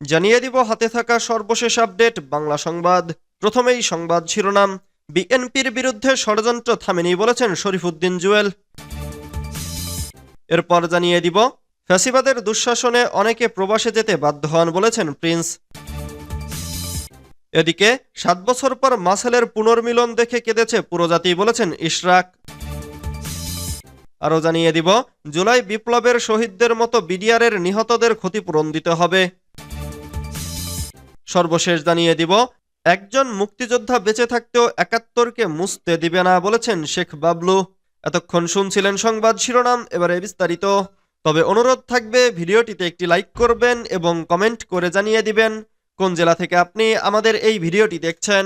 জানিয়ে দিব হাতে থাকা সর্বশেষ আপডেট, বাংলা সংবাদ। প্রথমেই সংবাদ শিরোনাম। বিএনপির বিরুদ্ধে ষড়যন্ত্র থামেনি বলেছেন শরীফুদ্দিন জুয়েল। এরপর জানিয়ে দিব, ফ্যাসিবাদের দুঃশাসনে অনেকে প্রবাসে যেতে বাধ্য হন বলেছেন প্রিন্স। এদিকে, সাত বছর পর মাসেলের পুনর্মিলন দেখে কেঁদেছে পুরোজাতি বলেছেন ইশরাক। আরও জানিয়ে দিব, জুলাই বিপ্লবের শহীদদের মতো বিডিআরের নিহতদের ক্ষতিপূরণ দিতে হবে। সর্বশেষ জানিয়ে দিব, একজন মুক্তিযোদ্ধা বেঁচে থাকতেও একাত্তরকে মুছতে দিবে না বলেছেন শেখ বাবলু। এতক্ষণ শুনছিলেন সংবাদ শিরোনাম, এবারে বিস্তারিত। তবে অনুরোধ থাকবে, ভিডিওটিতে একটি লাইক করবেন এবং কমেন্ট করে জানিয়ে দিবেন কোন জেলা থেকে আপনি আমাদের এই ভিডিওটি দেখছেন।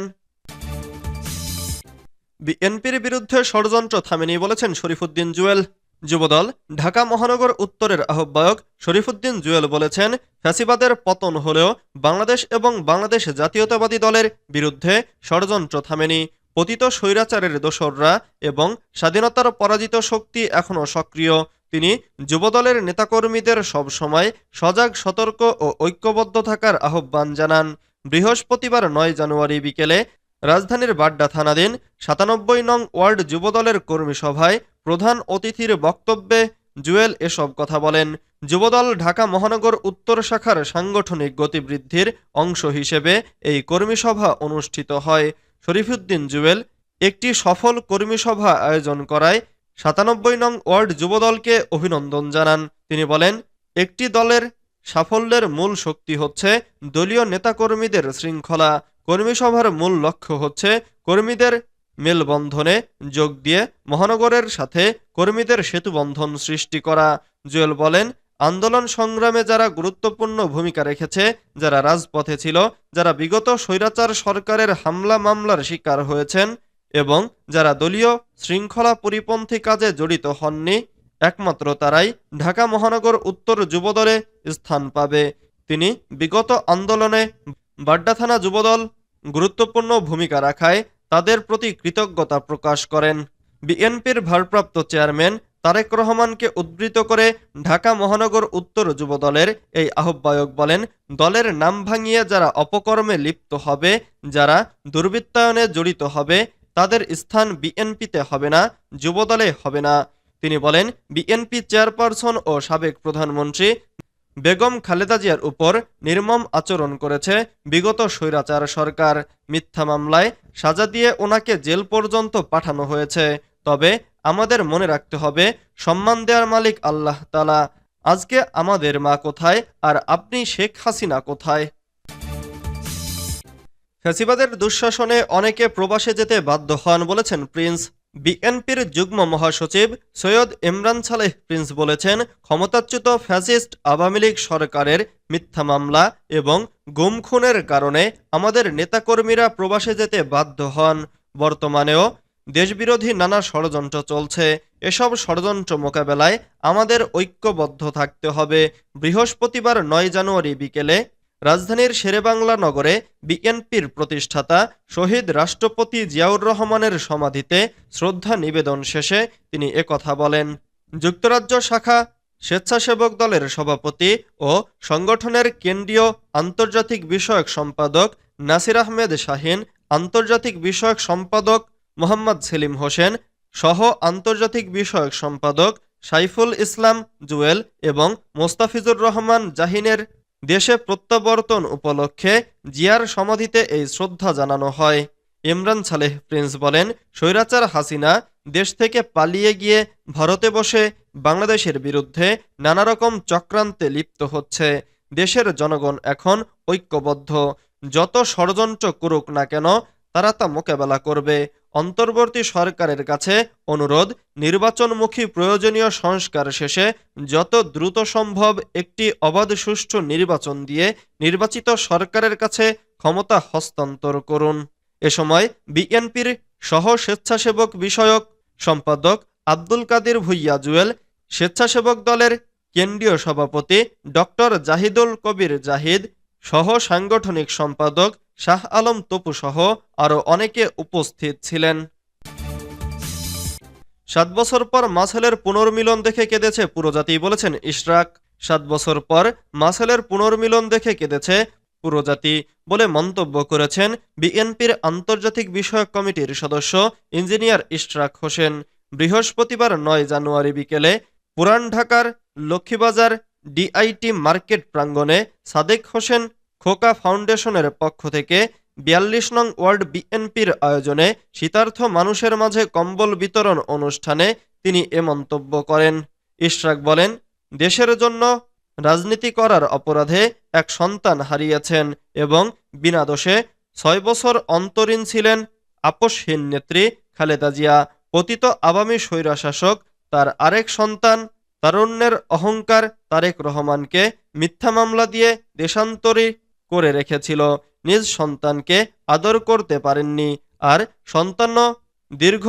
বিএনপির বিরুদ্ধে ষড়যন্ত্র থামেনি বলেছেন শরীফুদ্দিন জুয়েল। যুবদল ঢাকা মহানগর উত্তরের আহ্বায়ক শরীফুদ্দিন জুয়েল বলেছেন, ফ্যাসিবাদের পতন হলেও বাংলাদেশ এবং বাংলাদেশ জাতীয়তাবাদী দলের বিরুদ্ধে ষড়যন্ত্র থামেনি। পতিত স্বৈরাচারের দোসররা এবং স্বাধীনতার পরাজিত শক্তি এখনও সক্রিয়। তিনি যুবদলের নেতাকর্মীদের সবসময় সজাগ, সতর্ক ও ঐক্যবদ্ধ থাকার আহ্বান জানান। বৃহস্পতিবার নয় জানুয়ারি বিকেলে রাজধানীর বাড্ডা থানাধীন সাতানব্বই নং ওয়ার্ড যুবদলের কর্মী সভায় প্রধান অতিথির বক্তব্যে জুয়েল এসব কথা বলেন। যুবদল ঢাকা মহানগর উত্তর শাখার সাংগঠনিক গতিবৃদ্ধির অংশ হিসেবে এই কর্মী সভা অনুষ্ঠিত হয়। শরীফুদ্দিন জুয়েল, একটি সফল কর্মী সভা আয়োজন করায় সাতানব্বই নং ওয়ার্ড যুবদলকে অভিনন্দন জানান। তিনি বলেন, একটি দলের সাফল্যের মূল শক্তি হচ্ছে দলীয় নেতাকর্মীদের শৃঙ্খলা। কর্মী সভার মূল লক্ষ্য হচ্ছে কর্মীদের মেলবন্ধনে যোগ দিয়ে মহানগরের সাথে কর্মীদের সেতুবন্ধন সৃষ্টি করা। জুয়েল বলেন, আন্দোলন সংগ্রামে যারা গুরুত্বপূর্ণ ভূমিকা রেখেছে, যারা রাজপথে ছিল, যারা বিগত স্বৈরাচার সরকারের হামলা মামলার শিকার হয়েছেন এবং যারা দলীয় শৃঙ্খলা পরিপন্থী কাজে জড়িত হননি, একমাত্র তারাই ঢাকা মহানগর উত্তর যুবদলে স্থান পাবে। তিনি বিগত আন্দোলনে বাড্ডা থানা যুবদল গুরুত্বপূর্ণ ভূমিকা রাখায় তাদের প্রতি কৃতজ্ঞতা প্রকাশ করেন। বিএনপির ভারপ্রাপ্ত চেয়ারম্যান তারেক রহমানকে উদ্ধৃত করে ঢাকা মহানগর উত্তর যুবদলের এই আহ্বায়ক বলেন, দলের নাম ভাঙিয়ে যারা অপকর্মে লিপ্ত হবে, যারা দুর্বৃত্তায়নে জড়িত হবে, তাদের স্থান বিএনপিতে হবে না, যুবদলে হবে না। তিনি বলেন, বিএনপি চেয়ারপারসন ও সাবেক প্রধানমন্ত্রী বেগম খালেদা জিয়ার উপর নির্মম আচরণ করেছে বিগত স্বৈরাচার সরকার। মিথ্যা মামলায় সাজা দিয়ে ওনাকে জেল পর্যন্ত পাঠানো হয়েছে। তবে আমাদের মনে রাখতে হবে, সম্মান দেওয়ার মালিক আল্লাহ তালা আজকে আমাদের মা কোথায় আর আপনি শেখ হাসিনা কোথায়? ফ্যাসিবাদের দুঃশাসনে অনেকে প্রবাসে যেতে বাধ্য হন বলেছেন প্রিন্স। বিএনপির যুগ্ম মহাসচিব সৈয়দ ইমরান সালেহ প্রিন্স বলেছেন, ক্ষমতাচ্যুত ফ্যাসিস্ট আওয়ামী লীগ সরকারের মিথ্যা মামলা এবং গুম খুনের কারণে আমাদের নেতাকর্মীরা প্রবাসে যেতে বাধ্য হন। বর্তমানেও দেশবিরোধী নানা ষড়যন্ত্র চলছে। এসব ষড়যন্ত্র মোকাবেলায় আমাদের ঐক্যবদ্ধ থাকতে হবে। বৃহস্পতিবার নয় জানুয়ারি বিকেলে রাজধানীর শেরেবাংলা নগরে বিএনপির প্রতিষ্ঠাতা শহীদ রাষ্ট্রপতি জিয়াউর রহমানের সমাধিতে শ্রদ্ধা নিবেদন শেষে তিনি একথা বলেন। যুক্তরাজ্য শাখা স্বেচ্ছাসেবক দলের সভাপতি ও সংগঠনের কেন্দ্রীয় আন্তর্জাতিক বিষয়ক সম্পাদক নাসির আহমেদ শাহিন, আন্তর্জাতিক বিষয়ক সম্পাদক মোহাম্মদ সেলিম হোসেন, সহ আন্তর্জাতিক বিষয়ক সম্পাদক সাইফুল ইসলাম জুয়েল এবং মোস্তাফিজুর রহমান জাহিনের দেশে প্রত্যাবর্তন উপলক্ষে জিয়ার সমাধিতে এই শ্রদ্ধা জানানো হয়। ইমরান সালেহ প্রিন্স বলেন, স্বৈরাচার হাসিনা দেশ থেকে পালিয়ে গিয়ে ভারতে বসে বাংলাদেশের বিরুদ্ধে নানা রকম চক্রান্তে লিপ্ত হচ্ছে। দেশের জনগণ এখন ঐক্যবদ্ধ। যত ষড়যন্ত্র করুক না কেন তারা তা মোকাবেলা করবে। অন্তর্বর্তী সরকারের কাছে অনুরোধ, নির্বাচনমুখী প্রয়োজনীয় সংস্কার শেষে যত দ্রুত সম্ভব একটি অবাধ সুষ্ঠু নির্বাচন দিয়ে নির্বাচিত সরকারের কাছে ক্ষমতা হস্তান্তর করুন। এ সময় বিএনপির সহ স্বেচ্ছাসেবক বিষয়ক সম্পাদক আব্দুল কাদির ভুইয়া জুয়েল, স্বেচ্ছাসেবক দলের কেন্দ্রীয় সভাপতি ডক্টর জাহিদুল কবির জাহিদ সহ সাংগঠনিক সম্পাদক শাহ আলম তপু সহ আরও অনেকে উপস্থিত ছিলেন। সাত বছর পর মাসেলের পুনর্মিলন দেখে কেঁদেছে পুরোজাতি বলেছেন ইশরাক। সাত বছর পর মাসেলের পুনর্মিলন দেখে কেঁদেছে পুরো জাতি বলে মন্তব্য করেছেন বিএনপির আন্তর্জাতিক বিষয়ক কমিটির সদস্য ইঞ্জিনিয়ার ইশরাক হোসেন। বৃহস্পতিবার নয় জানুয়ারি বিকেলে পুরান ঢাকার লক্ষ্মীবাজার ডিআইটি মার্কেট প্রাঙ্গণে সাদেক হোসেন খোকা ফাউন্ডেশনের পক্ষ থেকে বিয়াল্লিশ নং ওয়ার্ড বিএনপির আয়োজনে শীতার্থ মানুষের মাঝে কম্বল বিতরণ অনুষ্ঠানে তিনি এ মন্তব্য করেন। ইশরাক বলেন, দেশের জন্য রাজনীতি করার অপরাধে এক সন্তান হারিয়েছেন এবং বিনা দোষে ছয় বছর অন্তরীণ ছিলেন আপসহীন নেত্রী খালেদা জিয়া। পতিত আওয়ামী স্বৈরাশাসক, তার আরেক সন্তান তারুণ্যের অহংকার তারেক রহমানকে মিথ্যা মামলা দিয়ে দেশান্তরী করে রেখেছিল, নিজ সন্তানকে আদর করতে পারেননি আর সন্তান দীর্ঘ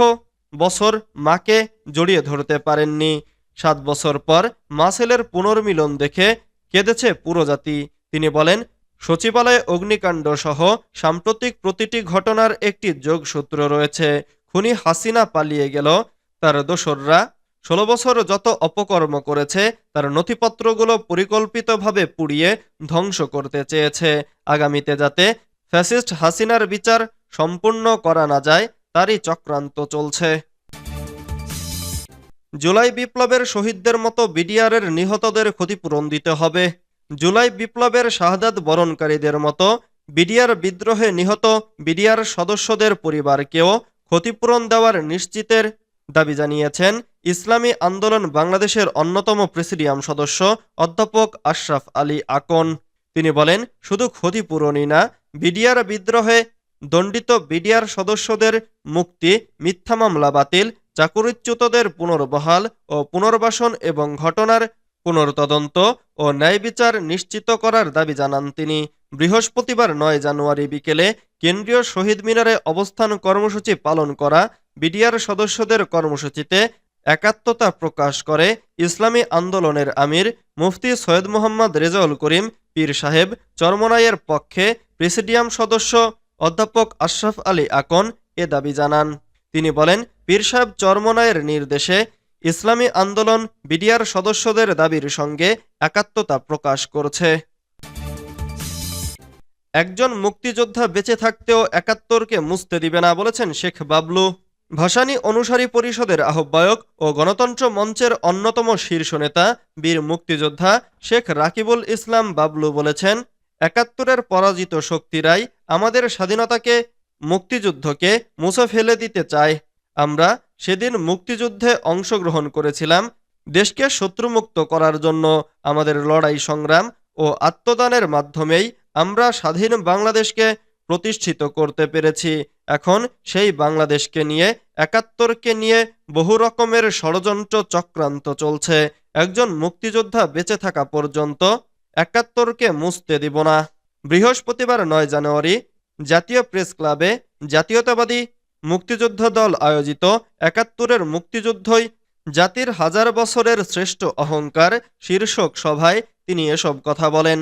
বছর মাকে জড়িয়ে ধরতে পারেননি। সাত বছর পর মাসেলের পুনর্মিলন দেখে কেঁদেছে পুরো জাতি। তিনি বলেন, সচিবালয়ে অগ্নিকাণ্ড সহ সাম্প্রতিক প্রতিটি ঘটনার একটি যোগসূত্র রয়েছে। খুনি হাসিনা পালিয়ে গেল, তার দোসররা ষোলো বছর যত অপকর্ম করেছে, তার নথিপত্রগুলো পরিকল্পিতভাবে পুড়িয়ে ধ্বংস করতে চেয়েছে। আগামীতে যাতে ফ্যাসিস্ট হাসিনার বিচার সম্পূর্ণ করা না যায়, তারই চক্রান্ত চলছে। জুলাই বিপ্লবের শহীদদের মতো বিডিআরের নিহতদের ক্ষতিপূরণ দিতে হবে। জুলাই বিপ্লবের শাহাদাত বরণকারীদের মতো বিডিআর বিদ্রোহে নিহত বিডিআর সদস্যদের পরিবারকেও ক্ষতিপূরণ দেওয়ার নিশ্চিতের দাবি জানিয়েছেন, ইসলামী আন্দোলন বাংলাদেশের অন্যতম প্রেসিডিয়াম সদস্য অধ্যাপক আশরাফ আলী আকন। তিনি বলেন, শুধু ক্ষতিপূরণই না, বিডিআর বিদ্রোহে দণ্ডিত বিডিআর সদস্যদের মুক্তি, মিথ্যা মামলা বাতিল, চাকুরিচ্যুতদের পুনর্বহাল ও পুনর্বাসন এবং ঘটনার পুনর্তদন্ত ও ন্যায় বিচার নিশ্চিত করার দাবি জানান তিনি। বৃহস্পতিবার নয় জানুয়ারি বিকেলে কেন্দ্রীয় শহীদ মিনারে অবস্থান কর্মসূচি পালন করা বিডিআর সদস্যদের কর্মসূচিতে একাত্মতা প্রকাশ করে ইসলামী আন্দোলনের আমির মুফতি সৈয়দ মোহাম্মদ রেজাউল করিম, পীর সাহেব চরমনাইয়ের পক্ষে প্রেসিডিয়াম সদস্য অধ্যাপক আশরাফ আলী আকন এ দাবি জানান। তিনি বলেন, পীর সাহেব চরমনায়ের নির্দেশে ইসলামী আন্দোলন বিডিআর সদস্যদের দাবির সঙ্গে একাত্মতা প্রকাশ করছে। একজন মুক্তিযোদ্ধা বেঁচে থাকতেও একাত্তরকে মুছতে দিবে না বলেছেন শেখ বাবলু। ভাসানী অনুসারী পরিষদের আহ্বায়ক ও গণতন্ত্র মঞ্চের অন্যতম শীর্ষ নেতা বীর মুক্তিযোদ্ধা শেখ রাকিবুল ইসলাম বাবলু বলেছেন, একাত্তরের পরাজিত শক্তিরাই আমাদের স্বাধীনতাকে, মুক্তিযুদ্ধকে মুছে ফেলে দিতে চায়। আমরা সেদিন মুক্তিযুদ্ধে অংশগ্রহণ করেছিলাম, দেশকে শত্রুমুক্ত করার জন্য আমাদের লড়াই সংগ্রাম ও আত্মদানের মাধ্যমেই আমরা স্বাধীন বাংলাদেশকে প্রতিষ্ঠিত করতে পেরেছি। এখন সেই বাংলাদেশকে নিয়ে, একাত্তরকে নিয়ে বহু রকমের ষড়যন্ত্র চক্রান্ত চলছে। একজন মুক্তিযোদ্ধা বেঁচে থাকা পর্যন্ত একাত্তরকে মুছতে দিব না। বৃহস্পতিবার নয় জানুয়ারি জাতীয় প্রেস ক্লাবে জাতীয়তাবাদী মুক্তিযুদ্ধ দল আয়োজিত একাত্তরের মুক্তিযুদ্ধই জাতির হাজার বছরের শ্রেষ্ঠ অহংকার শীর্ষক সভায় তিনি এসব কথা বলেন।